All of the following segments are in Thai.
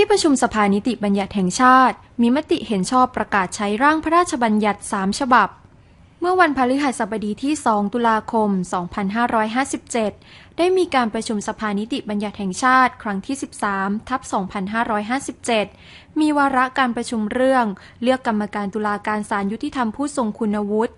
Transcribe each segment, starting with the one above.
ที่ประชุมสภานิติบัญญัติแห่งชาติ มีมติเห็นชอบประกาศใช้ร่างพระราชบัญญัติ 3 ฉบับ เมื่อวันพฤหัสบดีที่ 2 ตุลาคม 2557 ได้มีการประชุมสภานิติบัญญัติแห่งชาติ ครั้งที่ 13 ทับ 2557 มีวาระการประชุมเรื่อง เลือกกรรมการตุลาการศาลยุติธรรมผู้ทรงคุณวุฒิ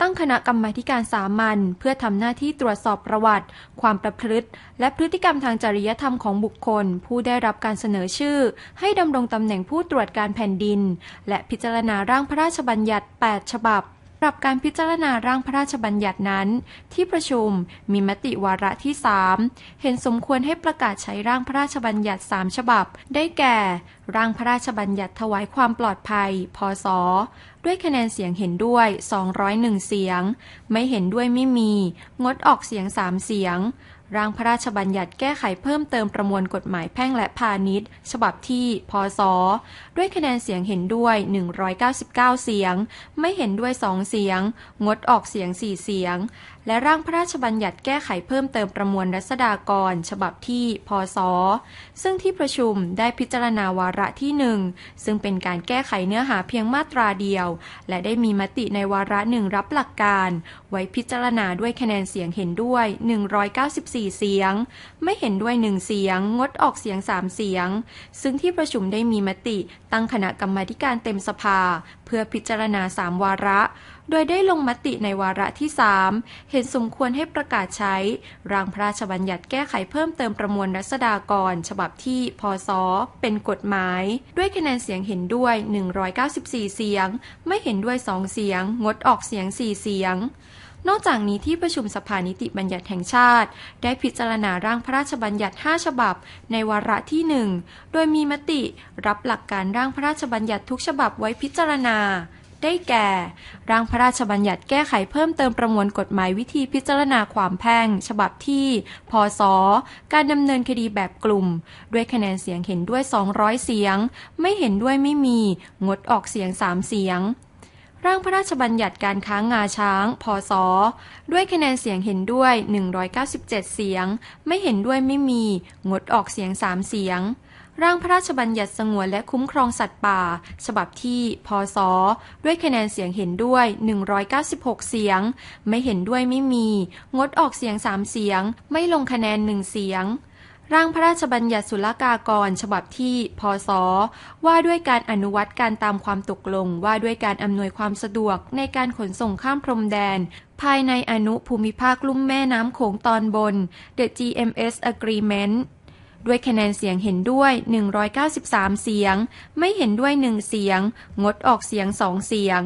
ตั้งคณะกรรมาการสามัญเพื่อทำหน้าที่ตรวจสอบประวัติ ความประพฤติ และพฤติกรรมทางจริยธรรมของบุคคล ผู้ได้รับการเสนอชื่อ ให้ดำรงตำแหน่งผู้ตรวจการแผ่นดิน และพิจารณาร่างพระราชบัญญัติ 8 ฉบับสำหรับการพิจารณาร่างพระราชบัญญัตินั้น ที่ประชุมมีมติวาระที่ 3 เห็นสมควรให้ประกาศใช้ร่างพระราชบัญญัติ 3 ฉบับ ได้แก่ร่างพระราชบัญญัติถวายความปลอดภัย พศ ด้วยคะแนนเสียงเห็นด้วย 201 เสียง ไม่เห็นด้วยไม่มี งดออกเสียง 3 เสียง ร่างพระราชบัญญัติแก้ไขเพิ่มเติมประมวลกฎหมายแพ่งและพาณิชย์ ฉบับที่ พศ ด้วยคะแนนเสียงเห็นด้วย 199 เสียง ไม่เห็นด้วย 2 เสียง งดออกเสียง 4 เสียง และร่างพระราชบัญญัติแก้ไขเพิ่มเติมประมวลรัษฎากร ฉบับที่ พศ ซึ่งที่ประชุมได้พิจารณาวาระที่หนึ่งซึ่งเป็นการแก้ไขเนื้อหาเพียงมาตราเดียว และได้มีมติในวาระหนึ่งรับหลักการ ไว้พิจารณาด้วยคะแนนเสียงเห็นด้วย 194 เสียง ไม่เห็นด้วย 1 เสียง งดออกเสียง 3 เสียง ซึ่งที่ประชุมได้มีมติตั้งคณะกรรมาการเต็มสภา พื่อพิจารณา 3 วาระ โดยได้ลงมติในวาระที่ 3 เห็นสมควรให้ประกาศใช้ ร่างพระราชบัญญัติแก้ไขเพิ่มเติมประมวลรัษฎากร ฉบับที่ พศ เป็นกฎหมาย ด้วยคะแนนเสียงเห็นด้วย 194 เสียง ไม่เห็นด้วย 2 เสียง งดออกเสียง 4 เสียง นอกจากนี้ที่ประชุมสภานิติบัญญัติแห่งชาติ ได้พิจารณาร่างพระราชบัญญัติ 5 ฉบับ ในวาระที่ 1 โดยมีมติรับหลักการร่างพระราชบัญญัติทุกฉบับไว้พิจารณาได้แก่ ร่างพระราชบัญญัติแก้ไขเพิ่มเติมประมวลกฎหมายวิธีพิจารณาความแพ่ง ฉบับที่ พศ การดำเนินคดีแบบกลุ่ม ด้วยคะแนนเสียงเห็นด้วย 200 เสียง ไม่เห็นด้วยไม่มี งดออกเสียง 3 เสียง ร่างพระราชบัญญัติการค้างงาช้าง พศ ด้วยคะแนนเสียงเห็นด้วย 197 เสียง ไม่เห็นด้วยไม่มี งดออกเสียง 3 เสียง ร่างพระราชบัญญัติสงวนและคุ้มครองสัตว์ป่า ฉบับที่ พศ ด้วยคะแนนเสียงเห็นด้วย 196 เสียง ไม่เห็นด้วยไม่มี งดออกเสียง 3 เสียง ไม่ลงคะแนน 1 เสียง ร่างพระราชบัญญัติศุลกากร ฉบับที่ พศ ว่าด้วยการอนุวัตการตามความตกลง ว่าด้วยการอำนวยความสะดวกในการขนส่งข้ามพรมแดน ภายในอนุภูมิภาคลุ่มแม่น้ำโขงตอนบน The GMS Agreement ด้วยคะแนนเสียงเห็นด้วย 193 เสียง ไม่เห็นด้วย 1 เสียง งดออกเสียง 2 เสียง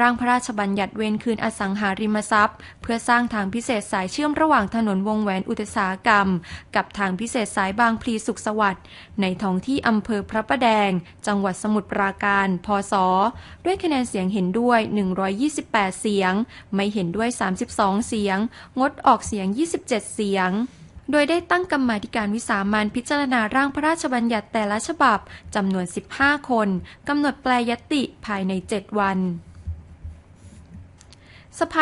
ร่างพระราชบัญญัติเวรคืนอสังหาริมทรัพย์ เพื่อสร้างทางพิเศษสายเชื่อมระหว่างถนนวงแหวนอุตสาหกรรม กับทางพิเศษสายบางพลีสุขสวัสดิ์ในท้องที่อำเภอพระประแดง จังหวัดสมุทรปราการ พศ ด้วยคะแนนเสียงเห็นด้วย 128 เสียง ไม่เห็นด้วย 32 เสียง งดออกเสียง 27 เสียงโดยได้ตั้งกรรมาธิการวิสามันพิจารณาร่างพระราชบัญญัติแต่ละฉบับจำนวน 15 คน กำหนดแปลยติภายใน 7 วัน สภา